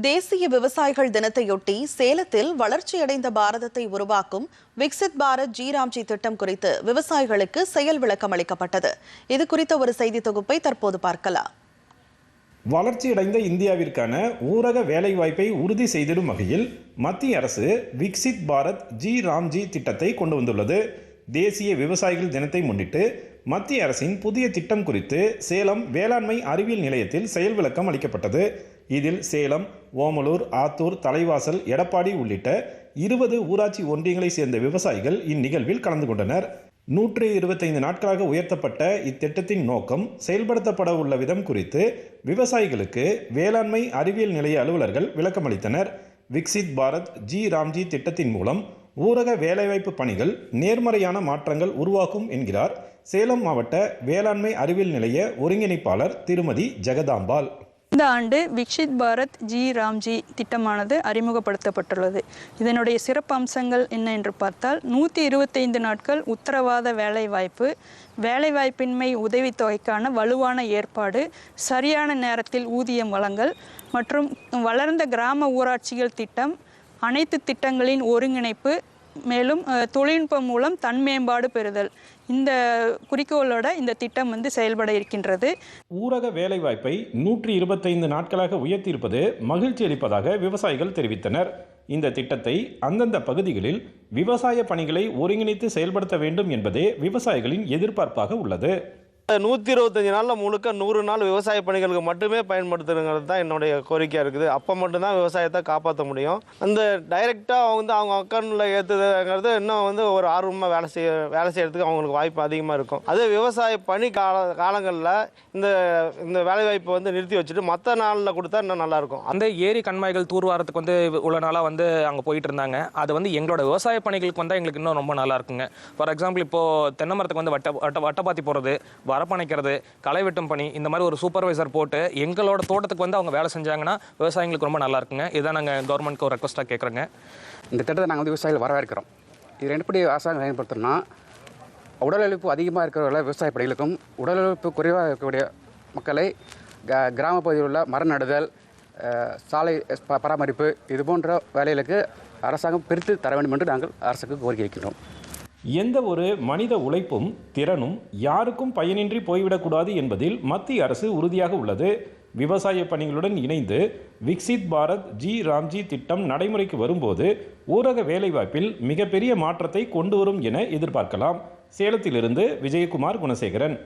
தேசிய விவசாயிகள் தினத்தையொட்டி சேலத்தில் வளர்ச்சியடைந்த பாரதத்தை உருவாக்கும் விக்சித் பாரத் ஜிராம்ஜி திட்டம் குறித்து விவசாயிகளுக்கு செயல் விளக்கம் அளிக்கப்பட்டது. இது குறித்த ஒரு செய்தி தொகுப்பை தற்போது பார்க்கலாம். வளர்ச்சியடைந்த இந்தியாவிற்கான ஊரக வேலைவாய்ப்பை உறுதி செய்திடும் வகையில் மத்திய அரசு விக்சித் பாரத் ஜி ராம்ஜி திட்டத்தை கொண்டு வந்துள்ளது. தேசிய விவசாயிகள் தினத்தை முன்னிட்டு மத்திய அரசின் புதிய திட்டம் குறித்து சேலம் வேளாண்மை அறிவியல் நிலையத்தில் செயல் விளக்கம் அளிக்கப்பட்டது. இதில் சேலம் ஓமலூர் ஆத்தூர் தலைவாசல் எடப்பாடி உள்ளிட்ட இருபது ஊராட்சி ஒன்றியங்களை சேர்ந்த விவசாயிகள் இந்நிகழ்வில் கலந்து கொண்டனர். நூற்று இருபத்தைந்து நாட்களாக உயர்த்தப்பட்ட இத்திட்டத்தின் நோக்கம் செயல்படுத்தப்பட உள்ள விதம் குறித்து விவசாயிகளுக்கு வேளாண்மை அறிவியல் நிலைய அலுவலர்கள் விளக்கமளித்தனர். Viksit Bharat G. RAM G திட்டத்தின் மூலம் ஊரக வேலைவாய்ப்பு பணிகள் நேர்மறையான மாற்றங்கள் உருவாக்கும் என்கிறார் சேலம் மாவட்ட வேளாண்மை அறிவியல் நிலைய ஒருங்கிணைப்பாளர் திருமதி ஜெகதாம்பாள். இந்த ஆண்டு விக்ஷித் பாரத் ஜி ராம்ஜி திட்டமானது அறிமுகப்படுத்தப்பட்டுள்ளது. இதனுடைய சிறப்பு அம்சங்கள் என்ன என்று பார்த்தால் நூற்றி இருபத்தைந்து நாட்கள் உத்தரவாத வேலைவாய்ப்பு வேலைவாய்ப்பின்மை உதவித்தொகைக்கான வலுவான ஏற்பாடு சரியான நேரத்தில் ஊதியம் வழங்கல் மற்றும் வளர்ந்த கிராம ஊராட்சிகள் திட்டம் அனைத்து திட்டங்களின் ஒருங்கிணைப்பு மேலும் தொழில்நுட்பம் மூலம் தன்மேம்பாடு பெறுதல். இந்த குறிக்கோளோட இந்த திட்டம் வந்து செயல்பட இருக்கின்றது. ஊரக வேலைவாய்ப்பை நூற்றி இருபத்தைந்து நாட்களாக உயர்த்தியிருப்பது மகிழ்ச்சி அளிப்பதாக விவசாயிகள் தெரிவித்தனர். இந்த திட்டத்தை அந்தந்த பகுதிகளில் விவசாய பணிகளை ஒருங்கிணைத்து செயல்படுத்த வேண்டும் என்பதே விவசாயிகளின் எதிர்பார்ப்பாக உள்ளது. நூற்றி இருபத்தஞ்சி நாளில் முழுக்க நூறு நாள் விவசாய பணிகளுக்கு மட்டுமே பயன்படுத்துறங்கிறது தான் என்னுடைய கோரிக்கையாக இருக்குது. அப்போ மட்டும்தான் விவசாயத்தை காப்பாற்ற முடியும். அந்த டைரெக்டாக வந்து அவங்க அக்கௌண்ட்டில் ஏற்றுதுங்கிறது இன்னும் வந்து ஒரு ஆர்வமாக வேலை செய்ய வேலை செய்கிறதுக்கு அவங்களுக்கு வாய்ப்பு அதிகமாக இருக்கும். அதே விவசாய பணி கால காலங்களில் இந்த இந்த வேலைவாய்ப்பை வந்து நிறுத்தி வச்சுட்டு மற்ற நாளில் கொடுத்தா இன்னும் நல்லாயிருக்கும் அந்த ஏரி கண்மாய்கள் தூர்வாரத்துக்கு வந்து உள்ள நாளாக வந்து அங்கே போயிட்டு இருந்தாங்க. அது வந்து எங்களோட விவசாய பணிகளுக்கு வந்தால் எங்களுக்கு இன்னும் ரொம்ப நல்லா இருக்குங்க. ஃபார் எக்ஸாம்பிள் இப்போ தென்னை மரத்துக்கு வந்து வட்ட வட்ட வட்டப்பாத்தி போடுறது அரப்பணைக்கிறது களை வெட்டும் பணி இந்த மாதிரி ஒரு சூப்பர்வைசர் போட்டு எங்களோட தோட்டத்துக்கு வந்து அவங்க வேலை செஞ்சாங்கன்னா விவசாயிங்களுக்கு ரொம்ப நல்லா இருக்குங்க. இதான் நாங்கள் கவர்மெண்ட்க்கு ஒரு ரெக்வஸ்ட்டாக கேட்குறோங்க இந்த திட்டத்தை நாங்கள் வந்து விவசாயிகள் வரவேற்கிறோம். இது எப்படி அரசாங்கம் பயன்படுத்தணும்னா உடல் இழப்பு அதிகமாக இருக்கிறவர்கள விவசாய பணிகளுக்கும் உடல் இழப்பு குறைவாக இருக்கக்கூடிய மக்களை க கிராம பகுதியில் உள்ள மரம் நடுதல் சாலை ப- பராமரிப்பு இது போன்ற வேலைகளுக்கு அரசாங்கம் பிரித்து தர வேண்டும் என்று நாங்கள் அரசுக்கு கோரிக்கை வைக்கிறோம் எந்த ஒரு மனித உழைப்பும் திறனும் யாருக்கும் பயனின்றி போய்விடக்கூடாது என்பதில் மத்திய அரசு உறுதியாக உள்ளது. விவசாய பணிகளுடன் இணைந்து விக்சித் பாரத் ஜி ராம்ஜி திட்டம் நடைமுறைக்கு வரும்போது ஊரக வேலைவாய்ப்பில் மிகப்பெரிய மாற்றத்தை கொண்டு வரும் என எதிர்பார்க்கலாம். சேலத்திலிருந்து விஜயகுமார் குணசேகரன்.